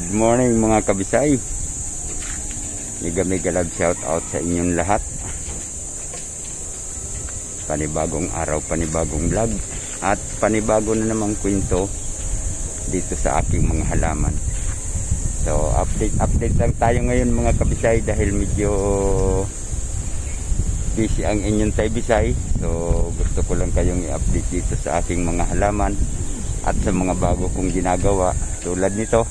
Good morning mga kabisay. Mega mega love shout out sa inyong lahat. Panibagong araw, panibagong vlog at panibago na namang kwento dito sa aking mga halaman. So update update lang tayo ngayon mga kabisay dahil medyo busy ang inyong tay bisay. So gusto ko lang kayong i-update dito sa aking mga halaman at sa mga bago kong ginagawa tulad nito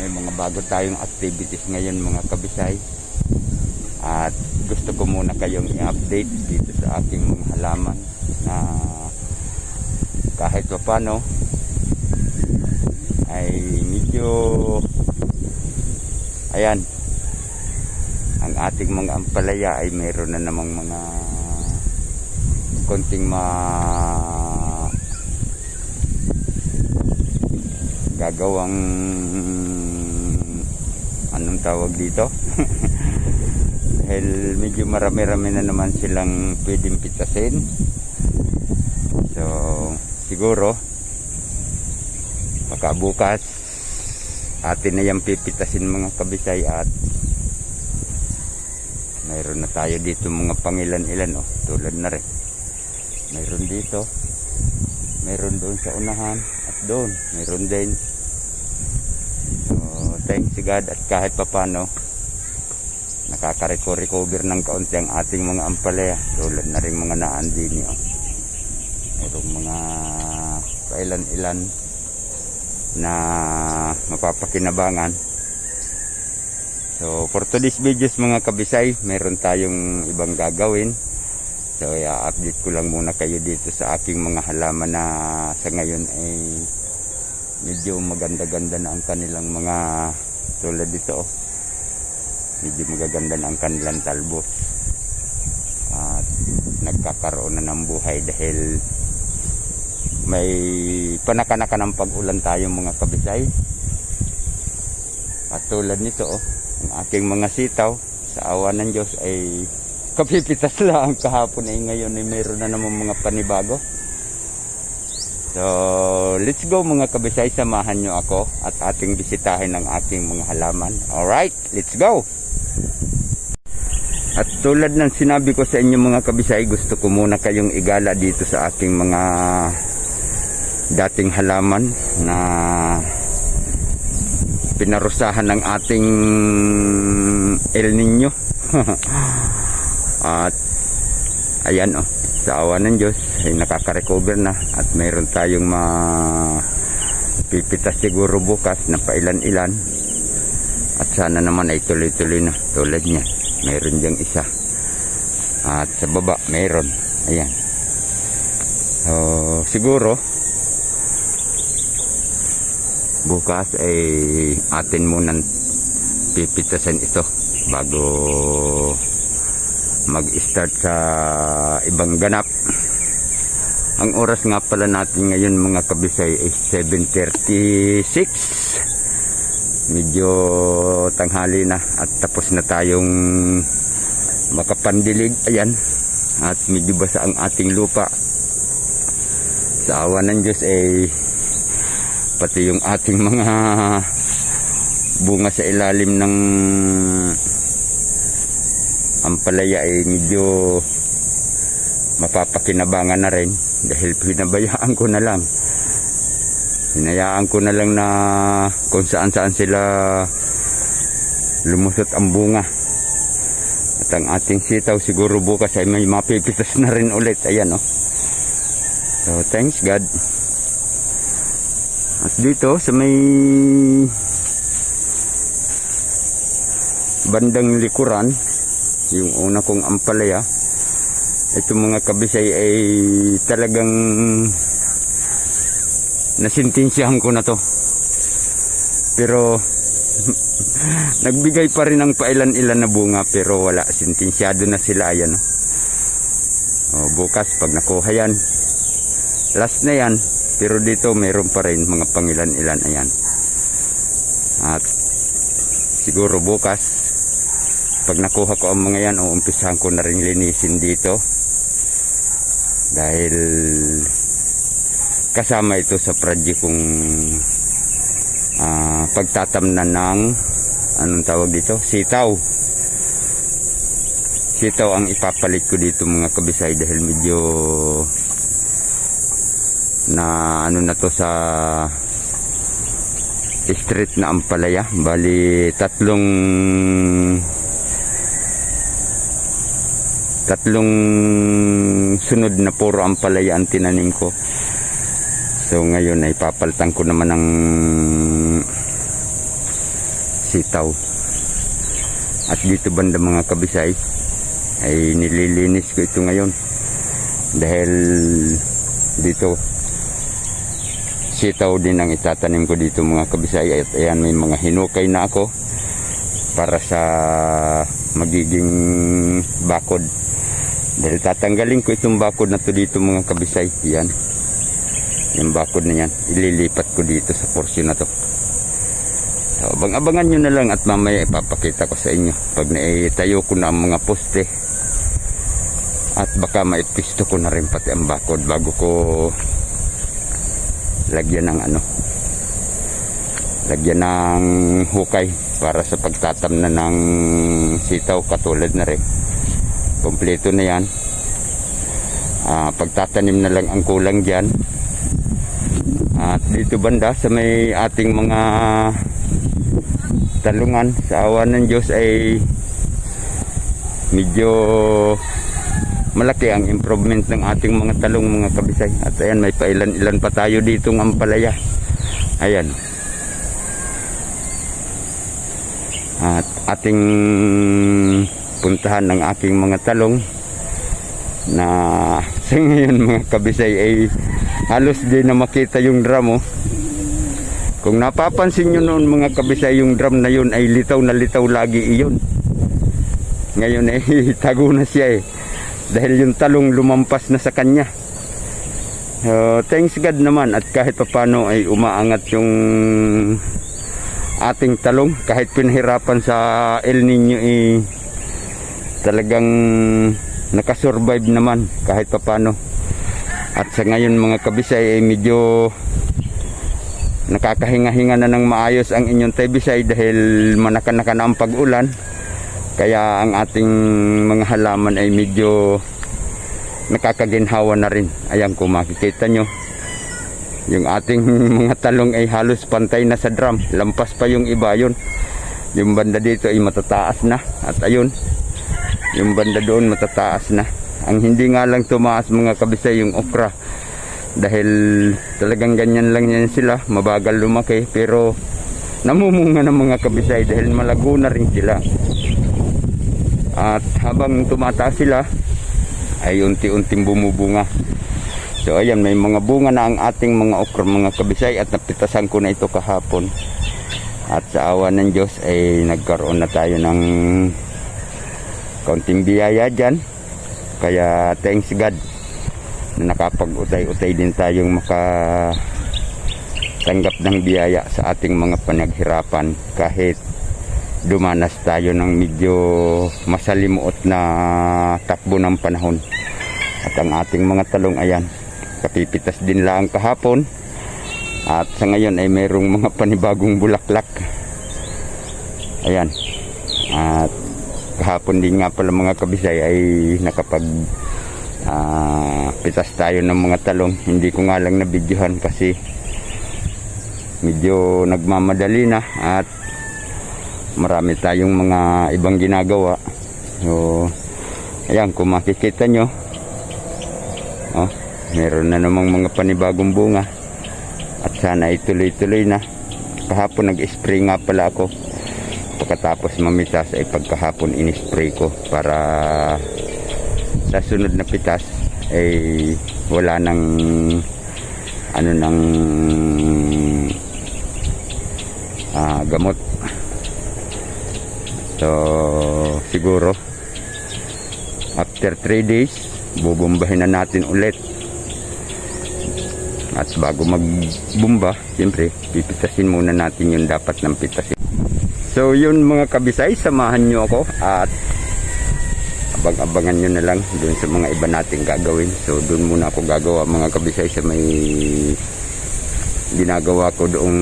may mga bago tayong activities ngayon mga kabisay. At gusto ko muna kayong i-update dito sa aking mga halaman na kahit pa paano ay medyo ayan ang ating mga ampalaya ay mayroon na namang mga konting ma gagawang tawag dito. Dahil medyo marami-rami na naman silang pwedeng pitasin. So siguro baka bukas atin na yung pipitasin mga kabisay at mayroon na tayo dito mga pangilan-ilan oh, tulad na rin. Mayroon dito mayroon doon sa unahan at doon mayroon din thanks to God. At kahit papano nakaka-recover ng kaunti ang ating mga ampalaya. Tulad na rin mga naan din mayroong mga kailan-ilan na mapapakinabangan. So for today's videos mga kabisay mayroon tayong ibang gagawin. So, i-update ko lang muna kayo dito sa aking mga halaman na sa ngayon ay medyo maganda-ganda na ang kanilang mga tulad dito. Oh. Medyo magaganda na ang kanilang talbos. At nagkakaroon na ng buhay dahil may panakanaka ng pag-ulan tayo mga kabisay. At tulad nito, oh, ang aking mga sitaw sa awa ng Diyos ay kapipitas lang kahapon ay ngayon ay mayroon na naman mga panibago so let's go mga kabisay. Samahan nyo ako at ating bisitahin ang aking mga halaman. Alright let's go. At tulad ng sinabi ko sa inyo mga kabisay gusto ko muna kayong igala dito sa aking mga dating halaman na pinarusahan ng ating El Nino At ayan oh, sa awa ng Diyos ay nakaka-recover na at mayroon tayong ma pipitas siguro bukas na pailan-ilan. At sana naman ay tuloy-tuloy na tulad niya. Mayroon diyang isa. At sa baba mayroon. Ayan. So siguro bukas ay atin munang pipitasan ito bago mag-start sa ibang ganap. Ang oras nga pala natin ngayon mga kabisay ay 7.36. Medyo tanghali na at tapos na tayong makapandilig. Ayan. At medyo basa ang ating lupa. Sa awa ng Diyos ay pati yung ating mga bunga sa ilalim ng ang palaya ay medyo mapapakinabangan na rin dahil pinabayaan ko na lang. Hinayaan ko na lang na kung saan saan sila lumusot ang bunga. At ang ating sitaw siguro bukas ay may mapipitas na rin ulit. Ayan o oh. so thanks God. At dito sa may bandang likuran yung una kong ampalaya ito mga kabisay ay talagang nasintensyahan ko na to. Pero nagbigay pa rin ng pailan-ilan na bunga pero wala. Sintensyado na sila ayan o, bukas pag nakuha yan last na yan. Pero dito mayroon pa rin mga pangilan-ilan ayan. At siguro bukas pag nakuha ko ang mga yan uumpisahan ko na rin linisin dito dahil kasama ito sa project kong uh, pagtatamnan ng anong tawag dito? Sitaw. Sitaw ang ipapalit ko dito mga kabisay dahil medyo na ano na to sa street na ampalaya. Bali tatlong tatlong sunod na puro ampalaya ang tinanim ko. So ngayon ay papalitan ko naman ng sitaw. At dito banda mga kabisay ay nililinis ko ito ngayon. Dahil dito sitaw din ang itatanim ko dito mga kabisay at ayan may mga hinukay na ako para sa magiging bakod. Dahil tatanggalin ko itong bakod na to dito mga kabisay. Yan. Yung bakod na yan. Ililipat ko dito sa portion na to. So, abang-abangan nyo na lang at mamaya ipapakita ko sa inyo. Pag naitayo ko na ang mga poste. At baka maipisto ko na rin pati ang bakod bago ko lagyan ng ano. Lagyan ng hukay para sa pagtatamnan ng sitaw katulad na rin kompleto na yan. Ah, pagtatanim na lang ang kulang dyan. At dito banda sa may ating mga talungan sa awa ng Diyos ay medyo malaki ang improvement ng ating mga talong mga kabisay. At ayan may pailan-ilan pa tayo dito ng ampalaya. Ayan. At ating puntahan ng aking mga talong na sa ngayon mga kabisay ay halos din na makita yung drum oh. Kung napapansin nyo noon mga kabisay yung drum na yun ay litaw na litaw lagi iyon. Ngayon ay tago na siya eh. Dahil yung talong lumampas na sa kanya. So, thanks God naman at kahit papano ay umaangat yung ating talong kahit pinahirapan sa El Nino eh talagang nakasurvive naman kahit papano. At sa ngayon mga kabisay ay medyo nakakahinga-hinga na ng maayos ang inyong tebisay dahil manaka-naka na ang pag-ulan. Kaya ang ating mga halaman ay medyo nakakaginhawa na rin. Ayan kung makikita nyo yung ating mga talong ay halos pantay na sa drum. Lampas pa yung iba yun. Yung banda dito ay matataas na. At ayun yung banda doon matataas na. Ang hindi nga lang tumaas mga kabisay yung okra. Dahil talagang ganyan lang yan sila. Mabagal lumaki pero namumunga ng mga kabisay dahil malago na rin sila. At habang tumataas sila ay unti-unting bumubunga. So ayan may mga bunga na ang ating mga okra mga kabisay at napitasan ko na ito kahapon. At sa awa ng Diyos ay nagkaroon na tayo ng kaunting biyaya dyan. Kaya thanks God na nakapag-utay-utay din tayong makatanggap ng biyaya sa ating mga panaghirapan kahit dumanas tayo ng medyo masalimuot na takbo ng panahon. At ang ating mga talong ayan kapipitas din lang kahapon. At sa ngayon ay mayroong mga panibagong bulaklak. Ayan. At kahapon din nga pala mga kabisay ay nakapag ah, pitas tayo ng mga talong. Hindi ko nga lang nabidyohan kasi medyo nagmamadali na at marami tayong mga ibang ginagawa. So ayan kung makikita nyo oh, meron na namang mga panibagong bunga at sana ituloy-tuloy na. Kahapon nag-spray nga pala ako pagkatapos mamitas ay pagkahapon in-spray ko para sa sunod na pitas ay wala nang ano nang ah, gamot. So siguro after 3 days bubumbahin na natin ulit. At bago magbumba siyempre pipitasin muna natin yung dapat ng pitasin So yun mga kabisay, samahan nyo ako at abang-abangan nyo na lang dun sa mga iba nating gagawin. So dun muna ako gagawa mga kabisay sa may ginagawa ko doong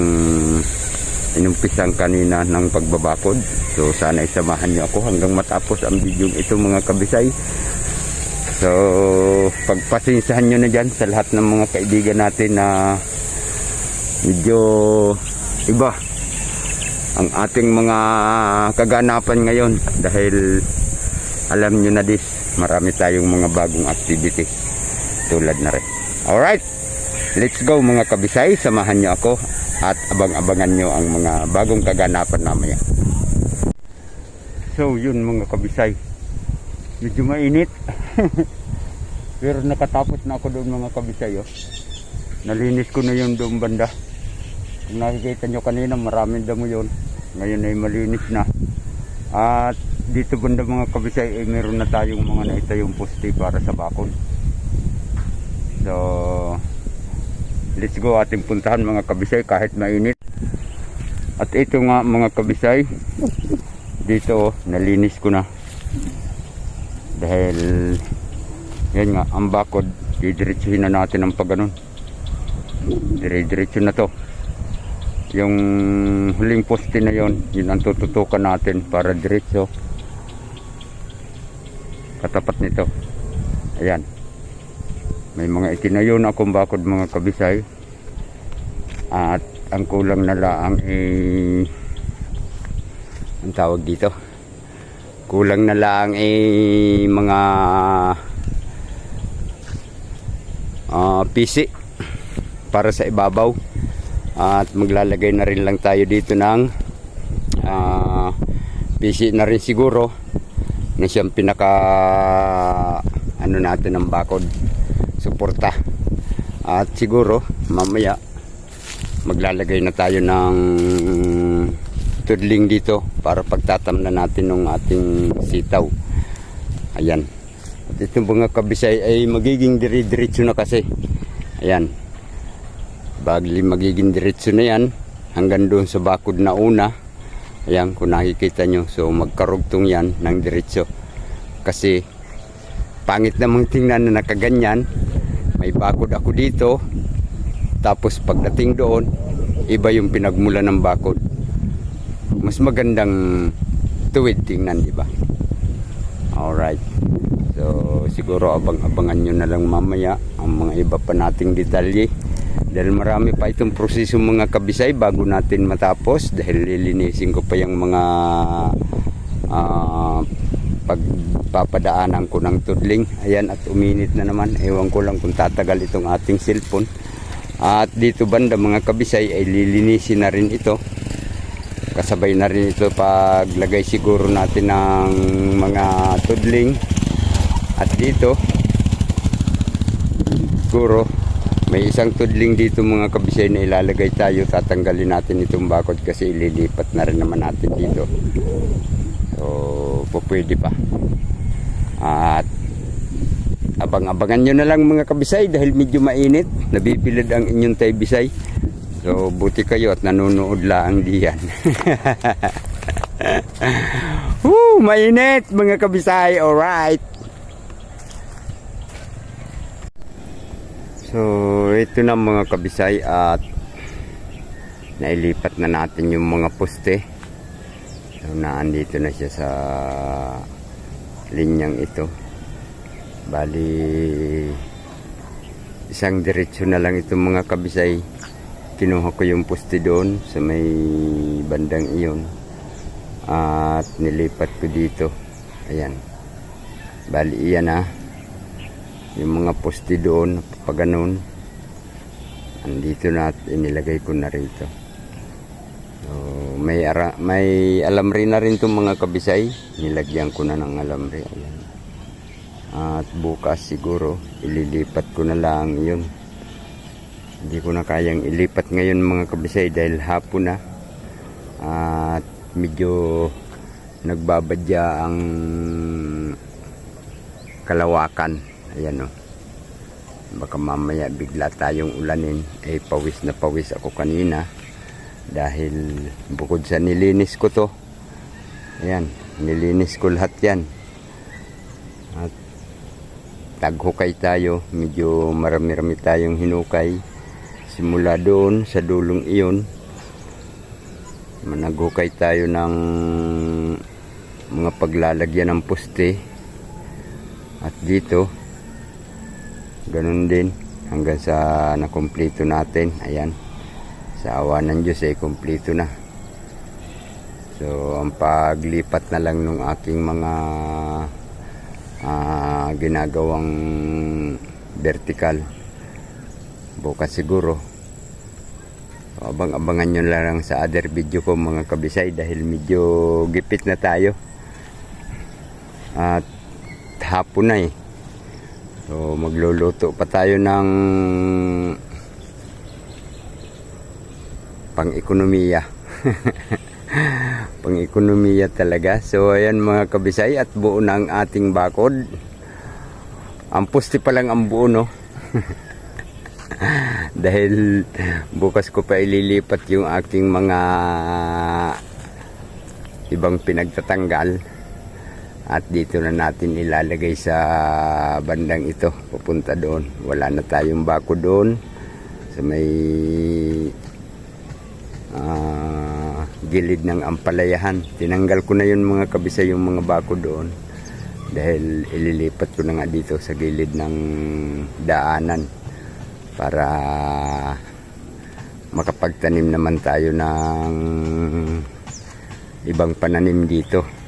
inumpisan kanina ng pagbabakod. So sana isamahan niyo ako hanggang matapos ang video ito mga kabisay. So pagpasensahan nyo na dyan sa lahat ng mga kaibigan natin na medyo iba ang ating mga kaganapan ngayon dahil alam nyo na dis marami tayong mga bagong activity tulad na rin. Alright, let's go mga kabisay. Samahan nyo ako at abang-abangan nyo ang mga bagong kaganapan namaya. So yun mga kabisay. Medyo mainit. Pero nakatapos na ako doon mga kabisay. Oh. Nalinis ko na yung doon banda. Kung nakikita nyo kanina maraming damo yun. Ngayon ay malinis na. At dito banda mga kabisay ay meron na tayong mga naitayong poste para sa bakod. So, let's go ating puntahan mga kabisay kahit mainit. At ito nga mga kabisay, dito oh, nalinis ko na. Dahil, yan nga, ang bakod, didiretsuhin na natin ang pagganon. Dire-diretso na to. Yung huling poste na yon, yun ang tututukan natin para diretso. Katapat nito. Ayan. May mga itinayo na akong bakod mga kabisay. At ang kulang na laang eh ang tawag dito. Kulang na laang eh mga ah PC para sa ibabaw. At maglalagay na rin lang tayo dito ng ah PC na rin siguro na siyang pinaka ano natin ng bakod suporta. At siguro mamaya maglalagay na tayo ng tudling dito para pagtatamna natin ng ating sitaw. Ayan. At itong mga kabisay ay magiging dire-diretso na kasi. Ayan bagli magiging diretso na yan. Hanggang doon sa bakod na una. Ayan kung nakikita nyo so magkarugtong yan ng diretso. Kasi pangit namang tingnan na nakaganyan. May bakod ako dito. Tapos pagdating doon iba yung pinagmula ng bakod. Mas magandang tuwid tingnan di ba? Alright. So siguro abang-abangan nyo na lang mamaya ang mga iba pa nating detalye dahil marami pa itong proseso mga kabisay bago natin matapos dahil lilinisin ko pa yung mga ah, pagpapadaanan ko ng tudling. Ayan at uminit na naman. Ewan ko lang kung tatagal itong ating cellphone. At dito banda mga kabisay ay lilinisin na rin ito. Kasabay na rin ito paglagay siguro natin ng mga tudling. At dito siguro may isang tudling dito mga kabisay na ilalagay tayo. Tatanggalin natin itong bakod kasi ililipat na rin naman natin dito. So po pwede pa. At abang-abangan nyo na lang mga kabisay dahil medyo mainit. Nabibilad ang inyong tay bisay. So buti kayo at nanonood lang diyan. Woo, mainit mga kabisay. Alright So, ito na mga kabisay at nailipat na natin yung mga poste. So, naandito na siya sa linyang ito. Bali, isang diretsyo na lang itong mga kabisay. Kinuha ko yung poste doon sa may bandang iyon. At nilipat ko dito. Ayan. Bali, iyan ah yung mga poste doon pag ganun andito na at inilagay ko na rito. So, may, ara, may alamri na rin itong mga kabisay. Nilagyan ko na ng alamri ayan. at bukas siguro ililipat ko na lang yun. Hindi ko na kayang ilipat ngayon mga kabisay dahil hapon na. At medyo nagbabadya ang kalawakan. Ayan o baka mamaya bigla tayong ulanin. Eh pawis na pawis ako kanina. Dahil bukod sa nilinis ko to ayan nilinis ko lahat yan. At taghukay tayo. Medyo marami-rami tayong hinukay. Simula doon sa dulong iyon Managukay tayo ng mga paglalagyan ng poste. At dito, ganun din hanggang sa nakumpleto natin. Ayan. Sa awa ng Diyos eh, kumpleto na. So, ang paglipat na lang ng aking mga ah, ginagawang vertical. Bukas siguro. Abang-abangan nyo lang sa other video ko mga kabisay dahil medyo gipit na tayo. At hapon na eh. So, magluluto pa tayo ng pang-ekonomiya. pang-ekonomiya talaga. So, ayan mga kabisay at buo na ating bakod. Ang pusti pa lang ang buo, no? Dahil bukas ko pa ililipat yung aking mga ibang pinagtatanggal. At dito na natin ilalagay sa bandang ito. Pupunta doon. Wala na tayong bako doon. Sa may ah, gilid ng ampalayahan. Tinanggal ko na yun mga kabisa yung mga bako doon. Dahil ililipat ko na nga dito sa gilid ng daanan. Para makapagtanim naman tayo ng ibang pananim dito.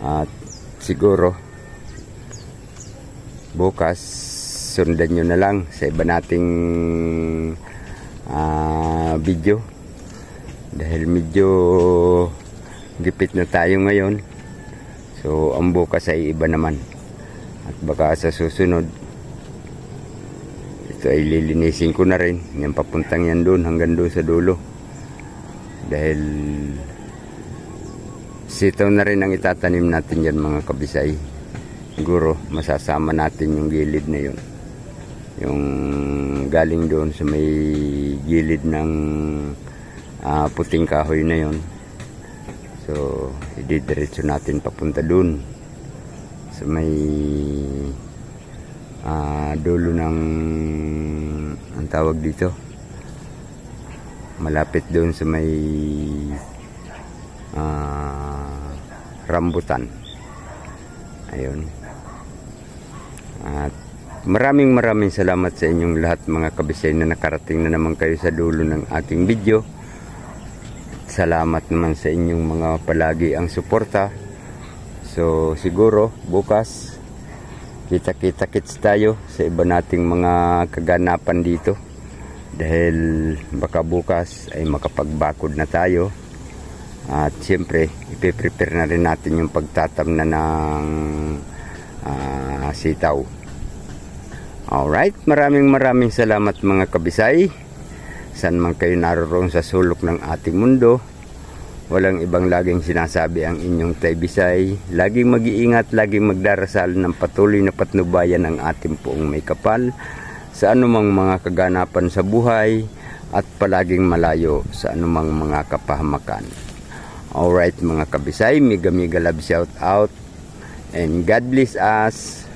At siguro bukas sundan nyo na lang sa iba nating ah, video. Dahil medyo gipit na tayo ngayon. So ang bukas ay iba naman. At baka sa susunod ito ay lilinisin ko na rin. Yung papuntang yan doon hanggang doon sa dulo. Dahil sitaw na rin ang itatanim natin yan mga kabisay. Siguro masasama natin yung gilid na yun. Yung galing doon sa may gilid ng ah, puting kahoy na yun. So ididiretso natin papunta doon sa may ah, dulo ng ang tawag dito? Malapit doon sa may ah, rambutan. Ayun. At maraming maraming salamat sa inyong lahat mga kabisay na nakarating na naman kayo sa dulo ng ating video. Salamat naman sa inyong mga palagi ang suporta. So siguro bukas kita kita kits tayo sa iba nating mga kaganapan dito. Dahil baka bukas ay makapagbakod na tayo at siyempre ipiprepare na rin natin yung pagtatam na ng ah, sitaw. Alright maraming maraming salamat mga kabisay. Saan man kayo naroon sa sulok ng ating mundo walang ibang laging sinasabi ang inyong tay bisay. Laging mag-iingat laging magdarasal ng patuloy na patnubayan ng ating poong may kapal sa anumang mga kaganapan sa buhay at palaging malayo sa anumang mga kapahamakan Alright mga kabisay, mega mega love shout out and God bless us.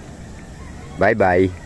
Bye bye.